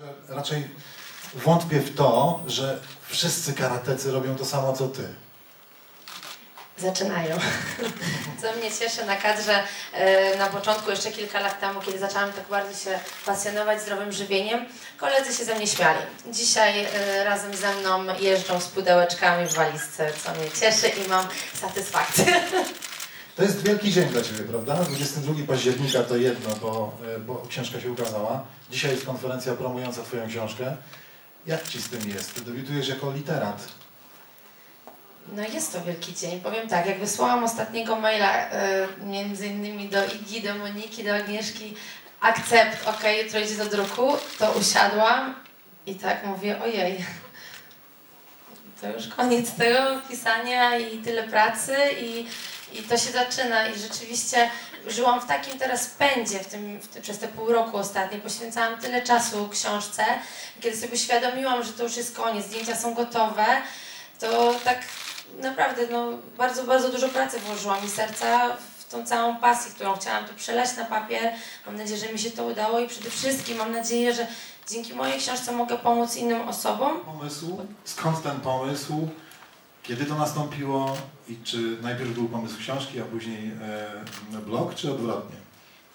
Że Raczej wątpię w to, że wszyscy karatecy robią to samo co ty. Zaczynają. Co mnie cieszy na kadrze e, na początku, jeszcze kilka lat temu, kiedy zaczęłam tak bardzo się pasjonować zdrowym żywieniem, koledzy się ze mnie śmiali. Dzisiaj e, razem ze mną jeżdżą z pudełeczkami w walizce, co mnie cieszy i mam satysfakcję. To jest wielki dzień dla Ciebie, prawda? 22 października to jedno, bo, e, bo książka się ukazała. Dzisiaj jest konferencja promująca Twoją książkę. Jak Ci z tym jest? Debiutujesz jako literat. No jest to wielki dzień. Powiem tak, jak wysłałam ostatniego maila e, między innymi do Igi, do Moniki, do Agnieszki, akcept, ok, jutro idzie do druku, to usiadłam i tak mówię, ojej, to już koniec tego pisania i tyle pracy i, i to się zaczyna i rzeczywiście żyłam w takim teraz pędzie w tym, w tym, przez te pół roku ostatnie, poświęcałam tyle czasu książce, kiedy sobie uświadomiłam, że to już jest koniec, zdjęcia są gotowe, to tak naprawdę no, bardzo, bardzo dużo pracy włożyłam i serca w tą całą pasję, którą chciałam tu przelać na papier. Mam nadzieję, że mi się to udało i przede wszystkim mam nadzieję, że dzięki mojej książce mogę pomóc innym osobom. Pomysł? Skąd ten pomysł? Kiedy to nastąpiło? I czy najpierw był pomysł książki, a później e, blog, czy odwrotnie?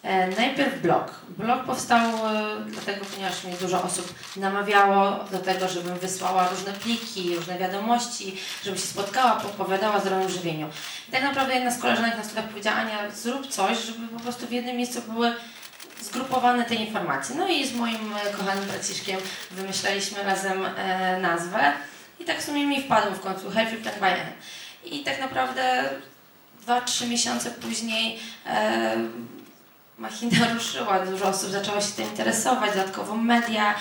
E, najpierw blog. Blog powstał e, dlatego, ponieważ mnie dużo osób namawiało do tego, żebym wysłała różne pliki, różne wiadomości, żebym się spotkała, opowiadała o zdrowym żywieniu. I tak naprawdę jedna z koleżanek na studiach powiedziała, Ania, zrób coś, żeby po prostu w jednym miejscu były zgrupowane te informacje. No i z moim e, kochanym braciszkiem wymyślaliśmy razem e, nazwę i tak w sumie mi wpadło w końcu Healthy Plan by N. I tak naprawdę 2-3 miesiące później e, machina ruszyła, dużo osób zaczęło się tym interesować, dodatkowo media.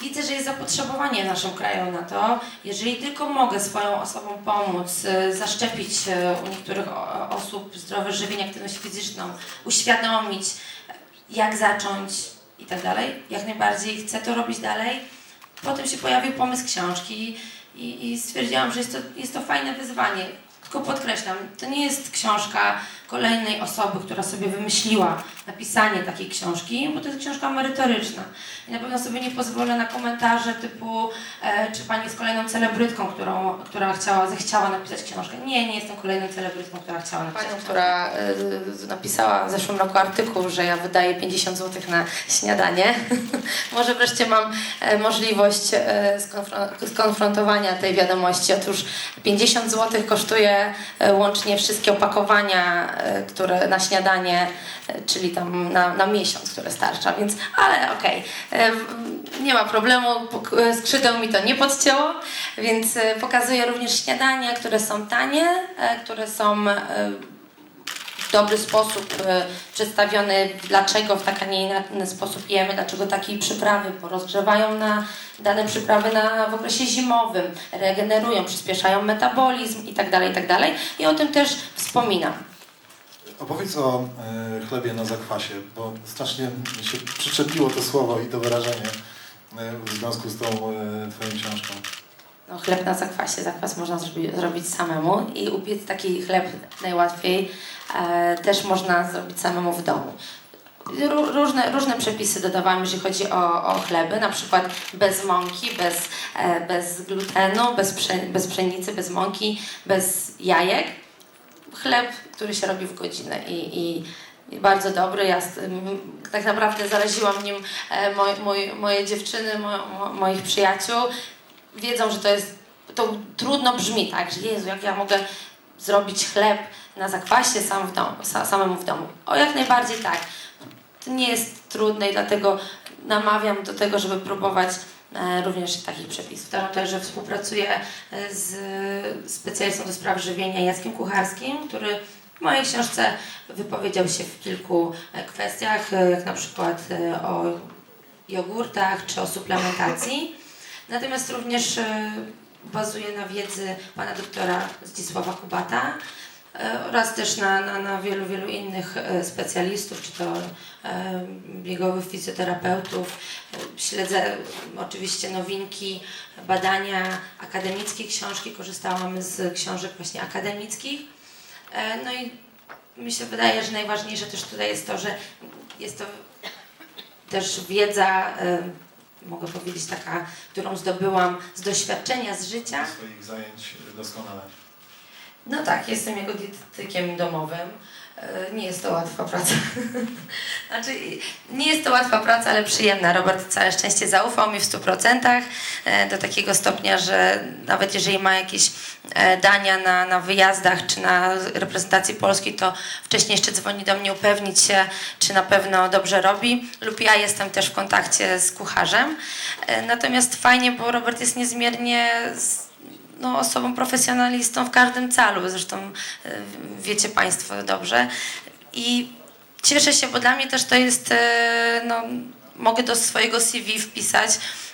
Widzę, że jest zapotrzebowanie w naszym kraju na to. Jeżeli tylko mogę swoją osobom pomóc, e, zaszczepić e, u niektórych osób zdrowe żywienie, aktywność fizyczną, uświadomić, jak zacząć i tak dalej, jak najbardziej chcę to robić dalej. Potem się pojawił pomysł książki i, i stwierdziłam, że jest to, jest to fajne wyzwanie. Tylko podkreślam, to nie jest książka kolejnej osoby, która sobie wymyśliła napisanie takiej książki, bo to jest książka merytoryczna. I na pewno sobie nie pozwolę na komentarze typu, e, czy pani jest kolejną celebrytką, którą, która chciała, zechciała napisać książkę. Nie, nie jestem kolejną celebrytką, która chciała napisać Panią, która e, napisała w zeszłym roku artykuł, że ja wydaję 50 zł na śniadanie. Może wreszcie mam e, możliwość e, skonfron- skonfrontowania tej wiadomości. Otóż 50 zł kosztuje e, łącznie wszystkie opakowania, które na śniadanie, e, czyli tam na, na miesiąc, które starcza, więc ale okej, e, w- nie ma problemu, e, skrzydeł mi to nie podcięło, więc e, pokazuję również śniadania, które są tanie, e, które są e, w dobry sposób e, przedstawione, dlaczego w taki, a nie inny sposób jemy, dlaczego takiej przyprawy, bo rozgrzewają na dane przyprawy na, w okresie zimowym, regenerują, przyspieszają metabolizm itd., itd. I o tym też wspominam. Opowiedz o e, chlebie na zakwasie, bo strasznie się przyczepiło to słowo i to wyrażenie e, w związku z tą e, Twoją książką. No, chleb na zakwasie, zakwas można zrobi, zrobić samemu i upiec taki chleb najłatwiej e, też można zrobić samemu w domu. Ró- Różne, różne przepisy dodawałam, jeżeli chodzi o, o chleby, na przykład bez mąki, bez, e, bez glutenu, bez, prze, bez pszenicy, bez mąki, bez jajek. Chleb, który się robi w godzinę i, i, bardzo dobry. Ja tak naprawdę zaraziłam nim e, moj, moj, moje dziewczyny, mo, mo, moich przyjaciół. Wiedzą, że to jest, to trudno brzmi, tak, że Jezu, jak ja mogę zrobić chleb na zakwasie sam w domu, sa, samemu w domu. O, jak najbardziej tak. To nie jest trudne i dlatego namawiam do tego, żeby próbować również takich przepisów. Także współpracuję e, z specjalistą do spraw żywienia Jackiem Kucharskim, który w mojej książce wypowiedział się w kilku e, kwestiach, e, jak na przykład e, o jogurtach czy o suplementacji. Natomiast również e, bazuje na wiedzy pana doktora Zdzisława Kubata e, oraz też na, na, na wielu, wielu innych e, specjalistów, czy to e, biegowych fizjoterapeutów. E, Śledzę oczywiście nowinki, badania akademickie, książki. Korzystałam z książek właśnie akademickich. E, No i mi się wydaje, że najważniejsze też tutaj jest to, że jest to też wiedza e, mogę powiedzieć, taka, którą zdobyłam z doświadczenia, z życia. Swoich zajęć doskonale. No tak, jestem jego dietetykiem domowym. E, Nie jest to łatwa praca. znaczy, nie jest to łatwa praca, ale przyjemna. Robert całe szczęście zaufał mi w 100% e, do takiego stopnia, że nawet jeżeli ma jakieś e, dania na, na wyjazdach czy na reprezentacji Polski, to wcześniej jeszcze dzwoni do mnie upewnić się, czy na pewno dobrze robi. Lub ja jestem też w kontakcie z kucharzem. Natomiast fajnie, bo Robert jest niezmiernie z- no, osobą profesjonalistą w każdym calu, zresztą e, wiecie Państwo dobrze. I cieszę się, bo dla mnie też to jest, e, no, mogę do swojego CV wpisać,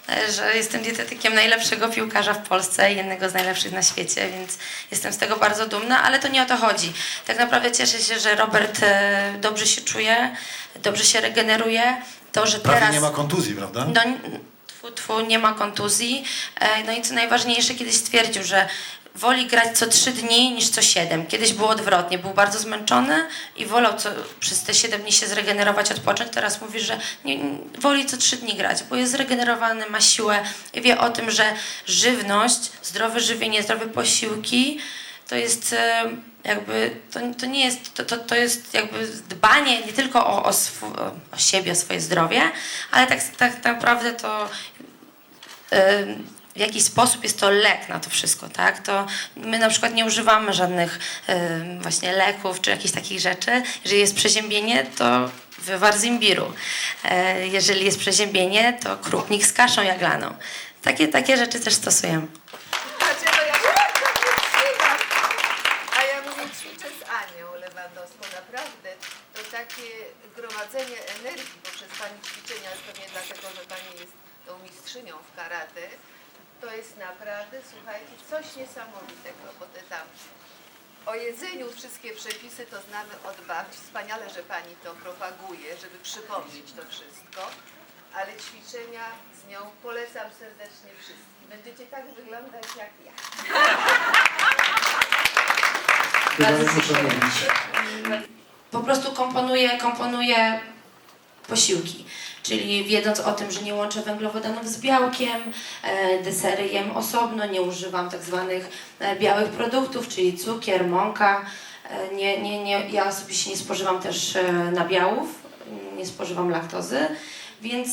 e, że jestem dietetykiem najlepszego piłkarza w Polsce i jednego z najlepszych na świecie, więc jestem z tego bardzo dumna, ale to nie o to chodzi. Tak naprawdę cieszę się, że Robert dobrze się czuje, dobrze się regeneruje. To, że Prawie teraz... nie ma kontuzji, prawda? No, tfu, tfu, nie ma kontuzji. E, No i co najważniejsze, kiedyś stwierdził, że woli grać co trzy dni niż co siedem. Kiedyś było odwrotnie, był bardzo zmęczony i wolał co, przez te siedem dni się zregenerować, odpocząć. Teraz mówi, że nie, woli co trzy dni grać, bo jest zregenerowany, ma siłę i wie o tym, że żywność, zdrowe żywienie, zdrowe posiłki to jest e, jakby, to, to nie jest, to, to, to jest jakby dbanie nie tylko o, o, swu, o siebie, o swoje zdrowie, ale tak, tak naprawdę to e, w jakiś sposób jest to lek na to wszystko, tak? To my na przykład nie używamy żadnych e, właśnie leków czy jakichś takich rzeczy. Jeżeli jest przeziębienie, to wywar z imbiru. Jeżeli jest przeziębienie, to krupnik z kaszą jaglaną. Takie, takie rzeczy też stosujemy. Znaczy, no ja bardzo wytrzymam. A ja mówię, ćwiczę z Anią Lewandowską. Naprawdę to takie gromadzenie energii poprzez Pani ćwiczenia, pewnie dlatego, że Pani jest tą mistrzynią w karate, to jest naprawdę, słuchajcie, coś niesamowitego, bo te tam o jedzeniu wszystkie przepisy to znamy od babci. Wspaniale, że Pani to propaguje, żeby przypomnieć to wszystko, ale ćwiczenia z nią polecam serdecznie wszystkim. Będziecie tak wyglądać jak ja. Chyba muszę mówić. Po prostu komponuję, komponuję posiłki. Czyli wiedząc o tym, że nie łączę węglowodanów z białkiem, e, desery jem osobno, nie używam tak zwanych e, białych produktów, czyli cukier, mąka. E, nie, nie, nie, ja osobiście nie spożywam też nabiałów, nie spożywam laktozy, więc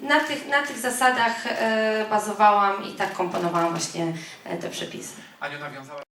na tych, na tych zasadach bazowałam i tak komponowałam właśnie te przepisy. Aniu nawiązała